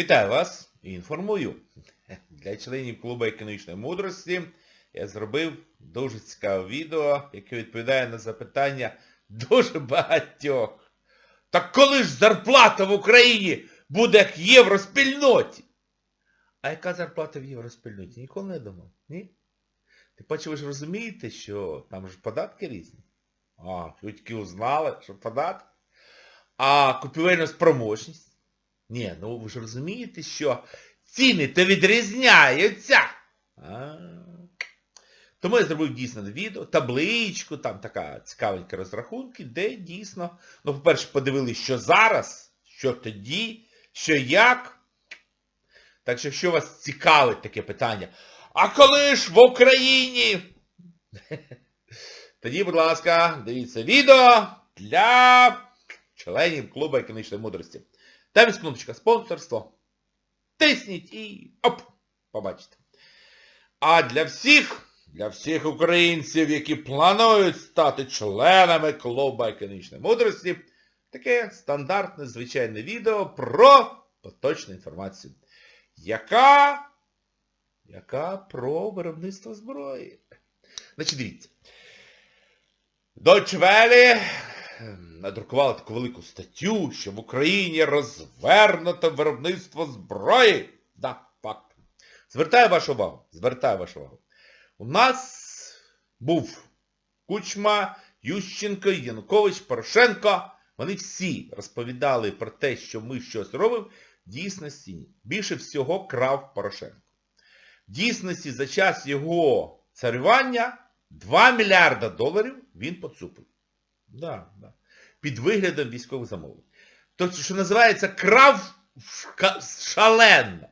Вітаю вас і інформую. Для членів клубу економічної мудрості я зробив дуже цікаве відео, яке відповідає на запитання дуже багатьох. Так коли ж зарплата в Україні буде як в євроспільноті? А яка зарплата в євроспільноті? Ніколи не думав. Ні? Ти бачиш, ви ж розумієте, що там ж податки різні. А, тільки узнали, що податки. А купівельна спроможність? Ні, ну ви ж розумієте, що ціни то відрізняються. А. Тому я зробив дійсно відео, табличку, там така цікавенька розрахунки, де дійсно, ну, по-перше, подивилися, що зараз, що тоді, що як. Так що, якщо вас цікавить таке питання, а коли ж в Україні? Тоді, будь ласка, дивіться відео для членів клубу економічної мудрості. Там є кнопочка спонсорство. Тисніть і оп! Побачите. А для всіх, для всіх українців, які планують стати членами клубу економічної мудрості, таке стандартне звичайне відео про поточну інформацію. Яка? Яка про виробництво зброї. Значить, дивіться. Welle надрукували таку велику статтю, що в Україні розвернуто виробництво зброї. Да, факт. Звертаю вашу увагу. Звертаю вашу увагу. У нас був Кучма, Ющенко, Янукович, Порошенко. Вони всі розповідали про те, що ми щось робимо. В дійсності ні. Більше всього крав Порошенко. В дійсності за час його царювання 2 мільярда доларів він поцупив. Да, да. Під виглядом військових замовлень. Тобто, що називається, крав ша- шалено.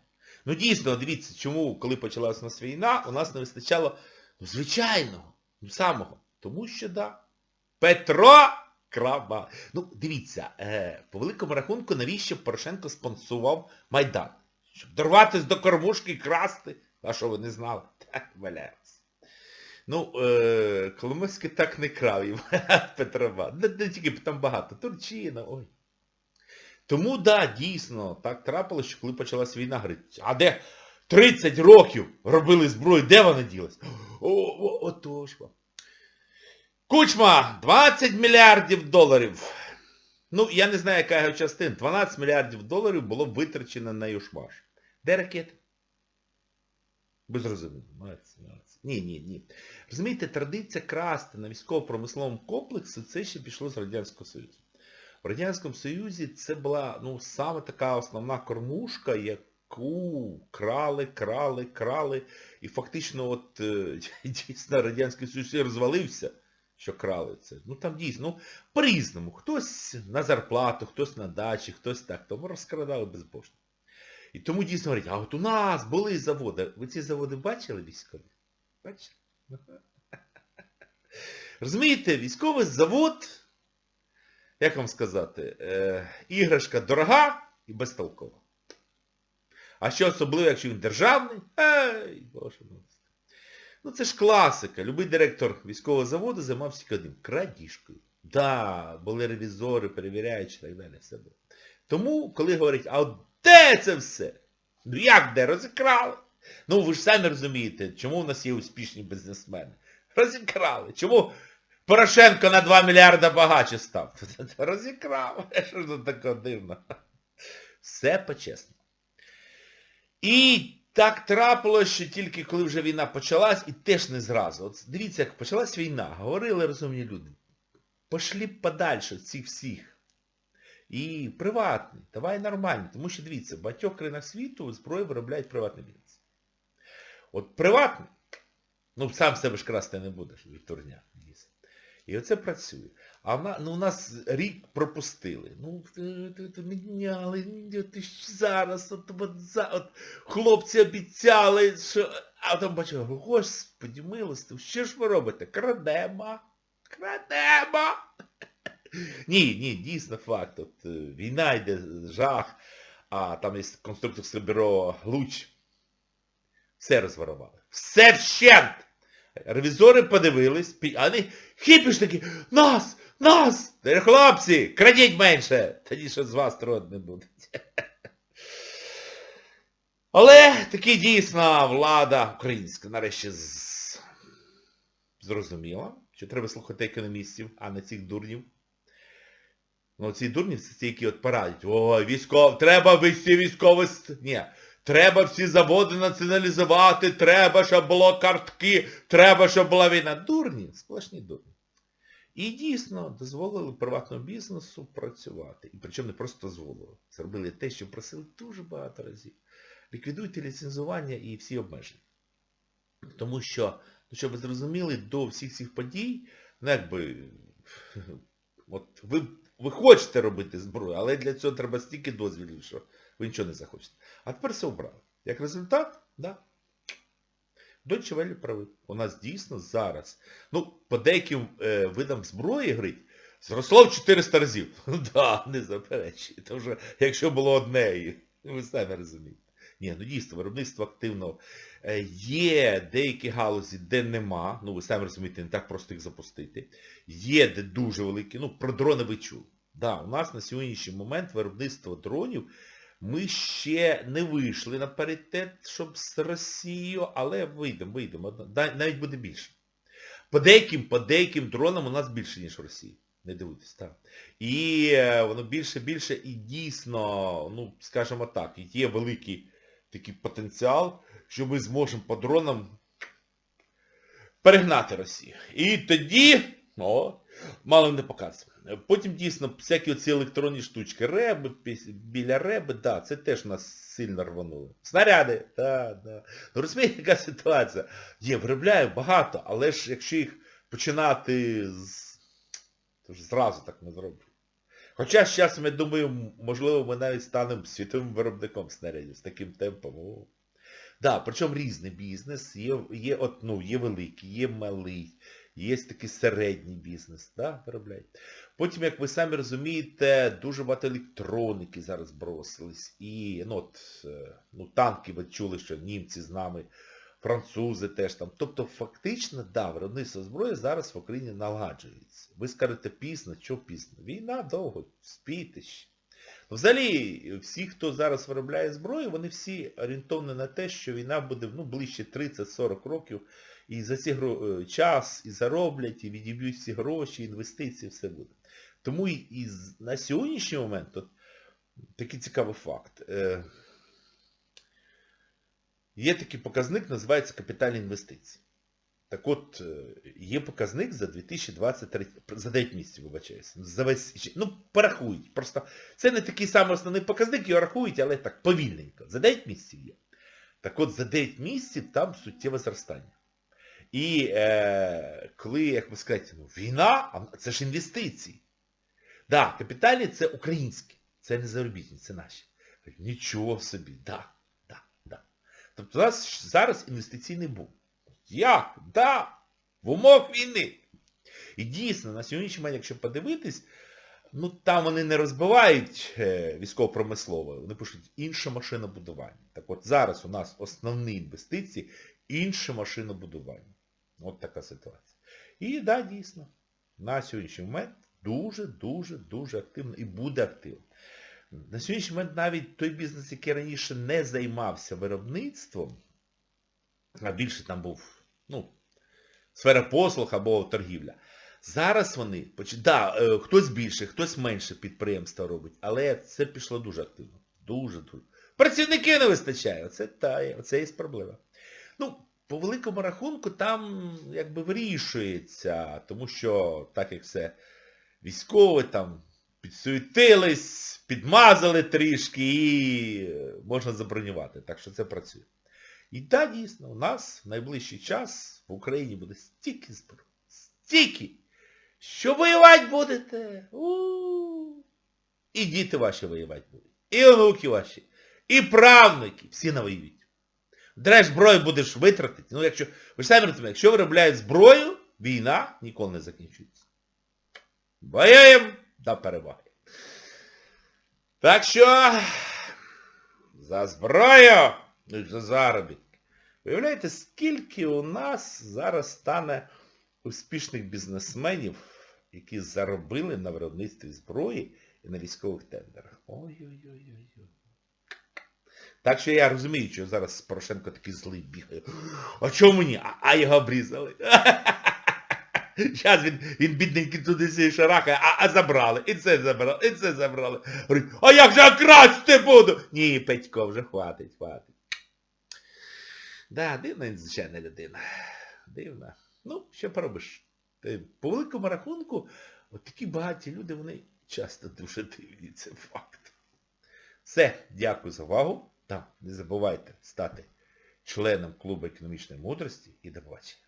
Ну дійсно, дивіться, чому, коли почалася у нас війна, у нас не вистачало ну, звичайного, ну, самого. Тому що, да, Петро крава. Ну, дивіться, е, по великому рахунку, навіщо Порошенко спонсував Майдан? Щоб дорватися до кормушки і красти. А що ви не знали? Так, валяється. Ну, е, Коломойський так не крав їм Петрова. Не, не тільки там багато. Турчина, ой. Тому, да, дійсно, так трапилось, що коли почалась війна, говорить, а де 30 років робили зброю, де вона ділась? О, отож. Кучма, 20 мільярдів доларів. Ну, я не знаю, яка його частина. 12 мільярдів доларів було витрачено на Юшмаш. Де ракети? Ви зрозуміли. Молодці, молодці. Ні, ні, ні. Розумієте, традиція красти на військово-промисловому комплексі, це ще пішло з Радянського Союзу. В Радянському Союзі це була ну, саме така основна кормушка, яку крали, крали, крали. І фактично от е, дійсно Радянський Союз розвалився, що крали це. Ну там дійсно, ну, по-різному. Хтось на зарплату, хтось на дачі, хтось так. Тому розкрадали безбожно. І тому дійсно говорять, а от у нас були заводи. Ви ці заводи бачили військові? Бачили? Розумієте, військовий завод, як вам сказати, е, іграшка дорога і безтолкова. А що особливо, якщо він державний? Ей, боже мій. Ну це ж класика. Любий директор військового заводу займався тільки одним крадіжкою. Да, були ревізори, перевіряючі і так далі. Все було. Тому, коли говорять, а от де це все? Ну як де? Розікрали. Ну ви ж самі розумієте, чому в нас є успішні бізнесмени? Розікрали. Чому Порошенко на 2 мільярда багаче став? Розікрав. Що ж тут такого дивно? Все по-чесному. І так трапилося, що тільки коли вже війна почалась, і теж не зразу. От дивіться, як почалась війна, говорили розумні люди. Пошлі подальше цих всіх. І приватний, давай нормальний. Тому що, дивіться, в багатьох країнах світу зброю виробляють приватний бізнес. От приватний, ну сам себе ж красти не будеш, Вікторня. І оце працює. А в на, ну, у нас рік пропустили. Ну, т- т- т- міняли, ти ж зараз, от, от, от, хлопці обіцяли, що... А там бачу, господи, милостив, що ж ви робите? Крадемо, крадемо. Ні, ні, дійсно факт. От, е, війна йде, жах, а там є конструкторське бюро Луч. Все розворували. Все вщент! Ревізори подивились, а вони хіпі ж такі, нас, нас! Хлопці, крадіть менше! Тоді що з вас трот не буде. Але таки дійсно влада українська нарешті з... зрозуміла, що треба слухати економістів, а не цих дурнів. Ну, ці дурні це ті, які от порадять. Ой, військов, треба вести військове... Ні. Треба всі заводи націоналізувати, треба, щоб було картки, треба, щоб була війна. Дурні, сплошні дурні. І дійсно дозволили приватному бізнесу працювати. І причому не просто дозволили. Зробили те, що просили дуже багато разів. Ліквідуйте ліцензування і всі обмеження. Тому що, ну, щоб ви зрозуміли, до всіх цих подій, ну якби, от ви, ви хочете робити зброю, але для цього треба стільки дозвілів, що ви нічого не захочете. А тепер все обрали. Як результат, да. Дольче Велі правий. У нас дійсно зараз, ну, по деяким е, видам зброї грить, зросло в 400 разів. Ну да, не заперечує. Якщо було одне, ви самі розумієте. Ні, ну дійсно, виробництво активно. Е, Є деякі галузі, де нема, ну ви самі розумієте, не так просто їх запустити. Є де дуже великі, ну про дрони ви чули. Да, у нас на сьогоднішній момент виробництво дронів, ми ще не вийшли на паритет, щоб з Росією, але вийдемо, вийдемо. Навіть буде більше. По деяким, по деяким дронам у нас більше, ніж в Росії. Не дивуйтесь, так. І е, воно більше, більше і дійсно, ну, скажімо так, є великий такий потенціал, що ми зможемо по дронам перегнати Росію. І тоді, о, мало не показує. Потім дійсно всякі оці електронні штучки, реби, біля реби, да, це теж нас сильно рвануло. Снаряди, да, да. Ну розумієте, яка ситуація? Є, виробляю багато, але ж якщо їх починати з... то ж зразу так не зроблю. Хоча з часом, я думаю, можливо, ми навіть станемо світовим виробником снарядів з таким темпом. О. Да, причому різний бізнес, є, є, от, ну, є великий, є малий, є такий середній бізнес, да, виробляють. Потім, як ви самі розумієте, дуже багато електроніки зараз бросились. І ну, от, е, ну, танки ви чули, що німці з нами, французи теж там. Тобто фактично, да, виробництво зброї зараз в Україні налагоджується. Ви скажете пізно, що пізно? Війна довго, спійте ще. Ну, Взагалі, всі, хто зараз виробляє зброю, вони всі орієнтовані на те, що війна буде ну, ближче 30-40 років, і за ці гро... е, час і зароблять, і відіб'ють всі гроші, інвестиції, все буде. Тому і, і на сьогоднішній момент от, такий цікавий факт. Е, є такий показник, називається капітальні інвестиції. Так от, е, є показник за 2023, за 9 місяців, вибачаюся. За весь, ну, порахують. Просто це не такий самий основний показник, його рахують, але так повільненько. За 9 місяців є. Так от за 9 місяців там суттєве зростання. І е, коли, як би сказати, ну, війна, це ж інвестиції. Да, капітальні це українські, це не заробітні, це наші. Нічого собі, да, да. Тобто у нас зараз інвестиційний бум. Як? Да, в умовах війни. І дійсно, на сьогоднішній момент, якщо подивитись, ну там вони не розбивають е, військово-промислове, вони пишуть інше машинобудування. Так от зараз у нас основні інвестиції інше машинобудування. От така ситуація. І да, дійсно, на сьогоднішній момент дуже-дуже-дуже активно і буде активно. На сьогоднішній момент навіть той бізнес, який раніше не займався виробництвом, а більше там був, ну, сфера послуг або торгівля. Зараз вони, да, е, хтось більше, хтось менше підприємства робить, але це пішло дуже активно. Дуже, дуже. Працівників не вистачає. Оце та, оце є проблема. Ну, по великому рахунку там якби вирішується, тому що так як все військове там підсуетились, підмазали трішки і можна забронювати. Так що це працює. І так, дійсно, у нас в найближчий час в Україні буде стільки зброї. Стільки! Що воювати будете? У-у-у. І діти ваші воювати будуть. І онуки ваші. І правнуки. Всі навоюють. Дреш зброю будеш витратити. Ну, якщо, ви ж самі розумієте, якщо виробляють зброю, війна ніколи не закінчується. Воюємо до перемоги. Так що за зброю за заробітки. Виявляєте, скільки у нас зараз стане успішних бізнесменів, які заробили на виробництві зброї і на військових тендерах. Ой-ой-ой. Так що я розумію, що зараз Порошенко такий злий бігає. А чому мені? А, а його обрізали. Зараз він, він бідненький туди шарахає, а, а забрали. І це забрали, і це забрали. Говорить, а як же я красти буду? Ні, Петько, вже хватить, хватить. Да, дивна звичайна людина. Дивна. Ну, що поробиш? По великому рахунку, от такі багаті люди, вони часто дуже дивні, це факт. Все, дякую за увагу. Та не забувайте стати членом клубу економічної мудрості і до побачення.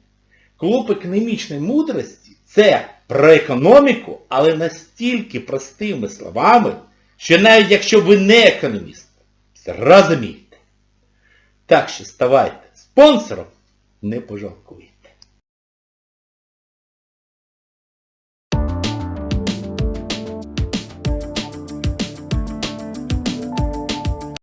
Клуб економічної мудрості це про економіку, але настільки простими словами, що навіть якщо ви не економіст, зрозумієте. Так що ставайте спонсором, не пожалкуєте.